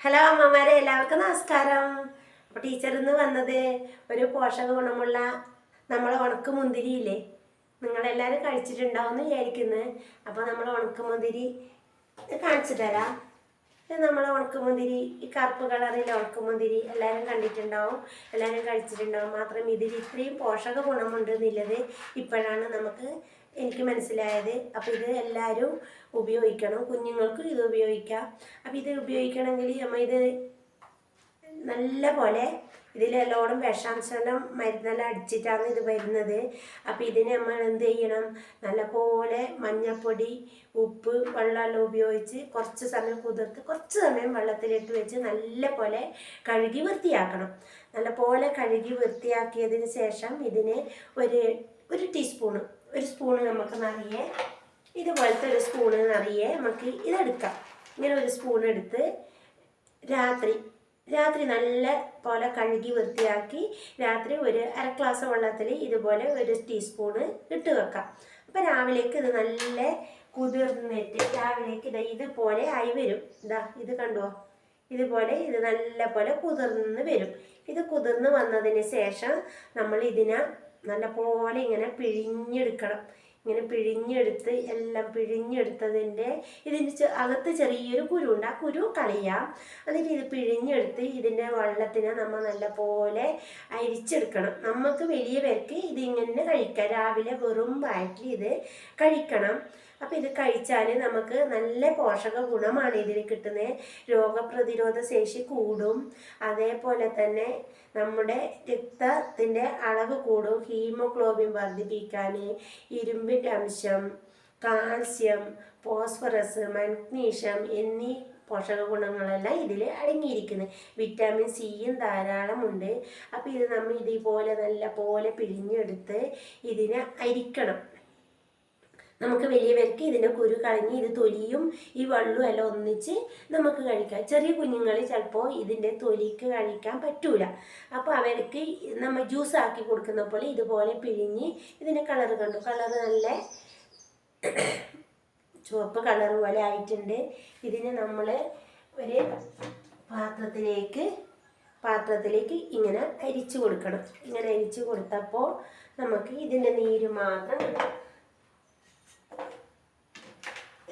Hello അമ്മമാരെ എല്ലാവർക്കും നമസ്കാരം. അപ്പോൾ ടീച്ചർ ഇന്ന് വന്നത് ഒരു പോഷക ഗുണമുള്ള നമ്മളെ ഉണക്ക് മുന്തിരിയില്ലേ നിങ്ങളെല്ലാവരും കഴിച്ചിട്ടുണ്ടാവും എന്ന് വിചാരിക്കുന്നത് അപ്പോൾ നമ്മൾ ഉണക്ക് മുന്തിരി കാണിച്ചു തരാം. നമ്മളെ നമ്മളെ ഉണക്കമുന്തിരി ഈ കറുപ്പ് കളറിലെ ഉണക്കമുന്തിരി എല്ലാവരും കണ്ടിട്ടുണ്ടാവും എല്ലാവരും കഴിച്ചിട്ടുണ്ടാവും. മാത്രം ഇതിൽ ഇത്രയും പോഷക ഗുണമുണ്ട് എന്നുള്ളത് ഇപ്പോഴാണ് നമുക്ക് എനിക്ക് മനസ്സിലായത്. അപ്പോൾ ഇത് എല്ലാവരും ഉപയോഗിക്കണം. കുഞ്ഞുങ്ങൾക്കും ഇത് ഉപയോഗിക്കാം. അപ്പോൾ ഇത് ഉപയോഗിക്കണമെങ്കിൽ നമ്മൾ ഇത് നല്ല പോലെ ഇതിലെല്ലോടും വിഷാംശം മരുന്നെല്ലാം അടിച്ചിട്ടാണ് ഇത് വരുന്നത്. അപ്പോൾ ഇതിന് നമ്മൾ എന്ത് ചെയ്യണം? നല്ലപോലെ മഞ്ഞൾപ്പൊടി ഉപ്പ് വെള്ളമെല്ലാം ഉപയോഗിച്ച് കുറച്ച് സമയം കുതിർത്ത് കുറച്ച് സമയം വെള്ളത്തിലിട്ട് വെച്ച് നല്ല പോലെ കഴുകി വൃത്തിയാക്കണം. നല്ല പോലെ കഴുകി വൃത്തിയാക്കിയതിന് ശേഷം ഇതിന് ഒരു ഒരു ടീസ്പൂണ് സ്പൂണ് നമുക്ക് നിറയെ ഇതുപോലത്തെ ഒരു സ്പൂണ് നിറയെ നമുക്ക് ഇതെടുക്കാം. ഇങ്ങനെ ഒരു സ്പൂൺ എടുത്ത് രാത്രി രാത്രി നല്ല പോലെ കഴുകി വൃത്തിയാക്കി രാത്രി ഒരു അര ഗ്ലാസ് വെള്ളത്തിൽ ഇതുപോലെ ഒരു ടീസ്പൂണ് ഇട്ട് വെക്കാം. അപ്പം രാവിലേക്ക് ഇത് നല്ല കുതിർന്നിട്ട് രാവിലേക്ക് ഇത് ഇതുപോലെ ആയി വരും. ഇതാ ഇത് കണ്ടുവോ ഇതുപോലെ ഇത് നല്ല പോലെ കുതിർന്ന് വരും. ഇത് കുതിർന്ന് വന്നതിന് ശേഷം നമ്മൾ ഇതിനെ നല്ല പോലെ ഇങ്ങനെ പിഴിഞ്ഞെടുക്കണം. ഇങ്ങനെ പിഴിഞ്ഞെടുത്ത് എല്ലാം പിഴിഞ്ഞെടുത്തതിന്റെ ഇതിന്റെ അകത്ത് ചെറിയൊരു കുരു ഉണ്ട് ആ കുരു കളയാം. എന്നിട്ട് ഇത് പിഴിഞ്ഞെടുത്ത് ഇതിന്റെ വെള്ളത്തിനെ നമ്മൾ നല്ലപോലെ അരിച്ചെടുക്കണം. നമുക്ക് വലിയ പേർക്ക് ഇതിങ്ങനെ കഴിക്കാം രാവിലെ വെറും വയറ്റിൽ ഇത് കഴിക്കണം. അപ്പോൾ ഇത് കഴിച്ചാൽ നമുക്ക് നല്ല പോഷക ഗുണമാണ് ഇതിൽ കിട്ടുന്നത് രോഗപ്രതിരോധ ശേഷി കൂടും. അതേപോലെ തന്നെ നമ്മുടെ രക്തത്തിന്റെ അളവ് കൂടും. ഹീമോഗ്ലോബിൻ വർദ്ധിപ്പിക്കാൻ ഇരുമ്പിന്റെ അംശം കാൽസ്യം ഫോസ്ഫറസ് മഗ്നീഷ്യം എന്നീ പോഷക ഗുണങ്ങളെല്ലാം ഇതിൽ അടങ്ങിയിരിക്കുന്നത് വിറ്റാമിൻ സിയും ധാരാളമുണ്ട് അപ്പോൾ ഇത് നമ്മൾ ഇതേപോലെ നല്ല പോലെ പിഴിഞ്ഞെടുത്ത് ഇതിനെ അരിക്കണം. നമുക്ക് വലിയ വലിയവർക്ക് ഇതിന്റെ കുരു കളഞ്ഞ് ഇത് തൊലിയും ഈ വെള്ളവും എല്ലാം ഒന്നിച്ച് നമുക്ക് കഴിക്കാം. ചെറിയ കുഞ്ഞുങ്ങൾ ചിലപ്പോൾ ഇതിന്റെ തൊലിക്ക് കഴിക്കാൻ പറ്റൂല. അപ്പോൾ അവർക്ക് നമ്മൾ ജ്യൂസ് ആക്കി കൊടുക്കുന്ന പോലെ ഇതുപോലെ പിഴിഞ്ഞ് ഇതിന്റെ കളർ കണ്ടു. കളർ നല്ല ചുവപ്പ് കളർ പോലെ ആയിട്ടുണ്ട്. ഇതിനെ നമ്മൾ ഒരു പാത്രത്തിലേക്ക് പാത്രത്തിലേക്ക് ഇങ്ങനെ അരിച്ചു കൊടുക്കണം. ഇങ്ങനെ അരിച്ചു കൊടുത്തപ്പോൾ നമുക്ക് ഇതിന്റെ നീര് മാത്രം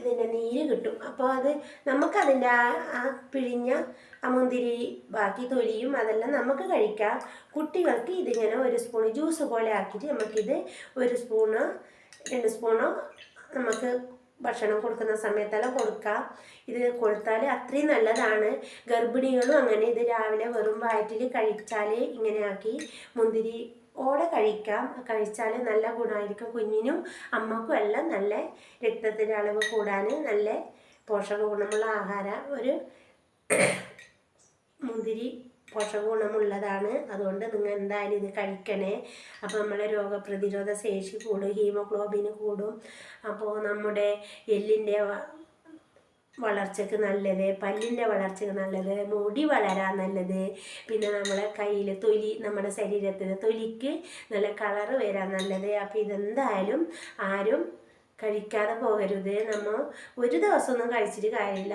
ഇതിന്റെ നീര് കിട്ടും. അപ്പോൾ അത് നമുക്കതിന്റെ ആ ആ പിഴിഞ്ഞ ആ മുന്തിരി ബാക്കി തൊലിയും അതെല്ലാം നമുക്ക് കഴിക്കാം. കുട്ടികൾക്ക് ഇതിങ്ങനെ ഒരു സ്പൂൺ ജ്യൂസ് പോലെ ആക്കിയിട്ട് നമുക്കിത് ഒരു സ്പൂണോ രണ്ട് സ്പൂണോ നമുക്ക് ഭക്ഷണം കൊടുക്കുന്ന സമയത്തെല്ലാം കൊടുക്കാം. ഇത് കൊടുത്താൽ അത്രയും നല്ലതാണ്. ഗർഭിണികളും അങ്ങനെ ഇത് രാവിലെ വെറും വയറ്റിൽ കഴിച്ചാൽ ഇങ്ങനെ ആക്കി മുന്തിരി ഓടെ കഴിക്കാം. കഴിച്ചാൽ നല്ല ഗുണമായിരിക്കും കുഞ്ഞിനും അമ്മക്കും എല്ലാം നല്ല രക്തത്തിന്റെ അളവ് കൂടാൻ നല്ല പോഷക ഗുണമുള്ള ആഹാരം ഒരു മുന്തിരി പോഷക ഗുണമുള്ളതാണ് അതുകൊണ്ട് നിങ്ങൾ എന്തായാലും ഇത് കഴിക്കണേ. അപ്പോൾ നമ്മളെ രോഗപ്രതിരോധ ശേഷി കൂടും ഹീമോഗ്ലോബിന് കൂടും. അപ്പോൾ നമ്മുടെ എല്ലിന്റെ വളർച്ചയ്ക്ക് നല്ലത് പല്ലിന്റെ വളർച്ചയ്ക്ക് നല്ലത് മുടി വളരാൻ നല്ലത് പിന്നെ നമ്മളെ കയ്യിൽ തൊലി നമ്മുടെ ശരീരത്തിന് തൊലിക്ക് നല്ല കളറ് വരാൻ നല്ലത്. അപ്പോൾ ഇതെന്തായാലും ആരും കഴിക്കാതെ പോകരുത്. നമ്മൾ ഒരു ദിവസമൊന്നും കഴിച്ചിട്ട് കാര്യമില്ല.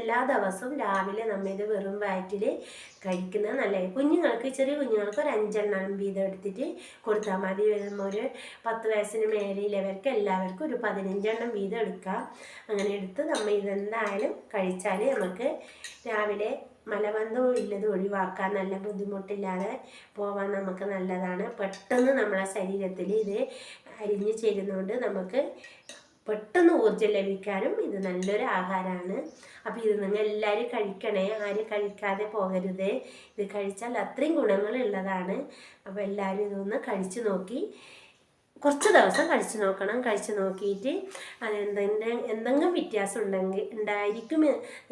എല്ലാ ദിവസവും രാവിലെ നമ്മൾ ഇത് വെറും വയറ്റിൽ കഴിക്കുന്നത് നല്ലത്. കുഞ്ഞുങ്ങൾക്ക് ചെറിയ കുഞ്ഞുങ്ങൾക്ക് ഒരു അഞ്ചെണ്ണം വീതം എടുത്തിട്ട് കൊടുത്താൽ മതി. ഒരു പത്ത് വയസ്സിന് മേലെയുള്ളവർക്ക് എല്ലാവർക്കും ഒരു പതിനഞ്ചെണ്ണം വീതം എടുക്കാം. അങ്ങനെ എടുത്ത് നമ്മൾ ഇതെന്തായാലും കഴിച്ചാൽ നമുക്ക് രാവിലെ മലബന്ധവും ഇല്ലത് ഒഴിവാക്കാൻ നല്ല ബുദ്ധിമുട്ടില്ലാതെ പോവാൻ നമുക്ക് നല്ലതാണ്. പെട്ടെന്ന് നമ്മളെ ശരീരത്തിൽ ഇത് അരിഞ്ഞു ചേരുന്നതുകൊണ്ട് നമുക്ക് പെട്ടെന്ന് ഊർജം ലഭിക്കാനും ഇത് നല്ലൊരു ആഹാരമാണ് അപ്പോൾ ഇത് നിങ്ങൾ എല്ലാവരും കഴിക്കണേ ആരും കഴിക്കാതെ പോകരുത്. ഇത് കഴിച്ചാൽ അത്രയും ഗുണങ്ങളുള്ളതാണ്. അപ്പോൾ എല്ലാവരും ഇതൊന്ന് കഴിച്ചു നോക്കി. കുറച്ച് ദിവസം കഴിച്ചു നോക്കണം. കഴിച്ചു നോക്കിയിട്ട് അതെന്തെങ്കിലും എന്തെങ്കിലും വ്യത്യാസം ഉണ്ടെങ്കിൽ ഉണ്ടായിരിക്കും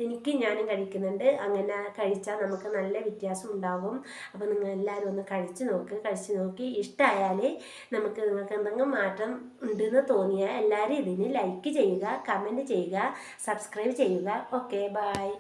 എനിക്ക് ഞാനും കഴിക്കുന്നുണ്ട്. അങ്ങനെ കഴിച്ചാൽ നമുക്ക് നല്ല വ്യത്യാസം ഉണ്ടാകും. അപ്പോൾ നിങ്ങൾ എല്ലാവരും ഒന്ന് കഴിച്ചു നോക്ക്. കഴിച്ചു നോക്കി ഇഷ്ടമായാൽ നമുക്ക് നിങ്ങൾക്ക് എന്തെങ്കിലും മാറ്റം ഉണ്ടെന്ന് തോന്നിയാൽ എല്ലാവരും ഇതിന് ലൈക്ക് ചെയ്യുക കമന്റ് ചെയ്യുക സബ്സ്ക്രൈബ് ചെയ്യുക. Okay bye